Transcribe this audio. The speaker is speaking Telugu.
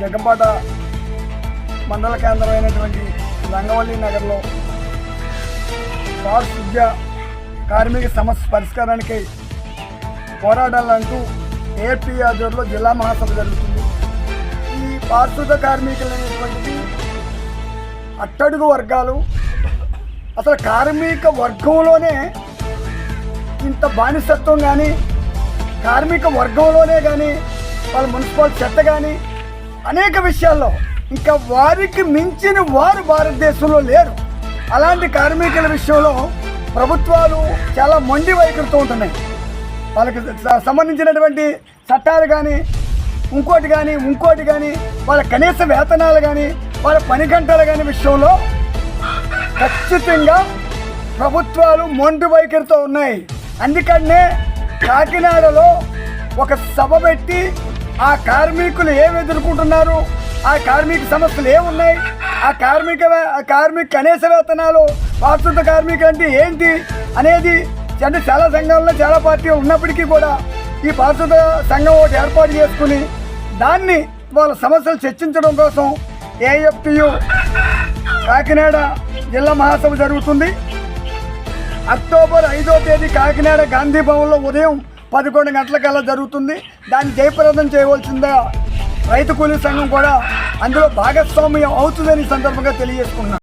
జగ్గంపాట మండల కేంద్రమైనటువంటి రంగవల్లి నగర్లో పారిశుద్ధ్య కార్మిక సమస్య పరిష్కారానికి పోరాడాలంటూ ఏపీ ఆధ్వర్యంలో జిల్లా మహాసభ జరుగుతుంది. ఈ పారిశుద్ధ కార్మికులు అనేటువంటిది అట్టడుగు వర్గాలు అసలు కార్మిక వర్గంలోనే ఇంత బానిసత్వం కానీ కార్మిక వర్గంలోనే కానీ వాళ్ళ మున్సిపల్ చెత్త కానీ అనేక విషయాల్లో ఇంకా వారికి మించిన వారు భారతదేశంలో లేరు. అలాంటి కార్మికుల విషయంలో ప్రభుత్వాలు చాలా మొండి వైఖరితో ఉంటున్నాయి. వాళ్ళకి సంబంధించినటువంటి చట్టాలు కానీ ఇంకోటి కానీ ఇంకోటి కానీ వాళ్ళ కనీస వేతనాలు కానీ వాళ్ళ పని గంటలు కానీ విషయంలో ఖచ్చితంగా ప్రభుత్వాలు మొండి వైఖరితో ఉన్నాయి. అందుకనే కాకినాడలో ఒక సభ పెట్టి ఆ కార్మికులు ఏమి ఎదుర్కొంటున్నారు? ఆ కార్మిక సమస్యలు ఏమున్నాయి? ఆ కార్మిక ఆ కార్మిక కనీస వేతనాలు పారిశుద్ధ కార్మికులు అంటే ఏంటి అనేది అంటే చాలా సంఘాల్లో చాలా పార్టీలు ఉన్నప్పటికీ కూడా ఈ పారిశుద్ధ సంఘం ఒకటి ఏర్పాటు చేసుకుని దాన్ని వాళ్ళ సమస్యలు చర్చించడం కోసం ఏఎఫ్టియు కాకినాడ జిల్లా మహాసభ జరుగుతుంది. అక్టోబర్ ఐదో తేదీ కాకినాడ గాంధీ భవన్లో ఉదయం పదకొండు గంటలకల్లా జరుగుతుంది. దాన్ని జయప్రదం చేయవలసిందే రైతు కూలీ సంఘం కూడా అందులో భాగస్వామ్యం అవుతుందని సందర్భంగా తెలియజేసుకున్నాను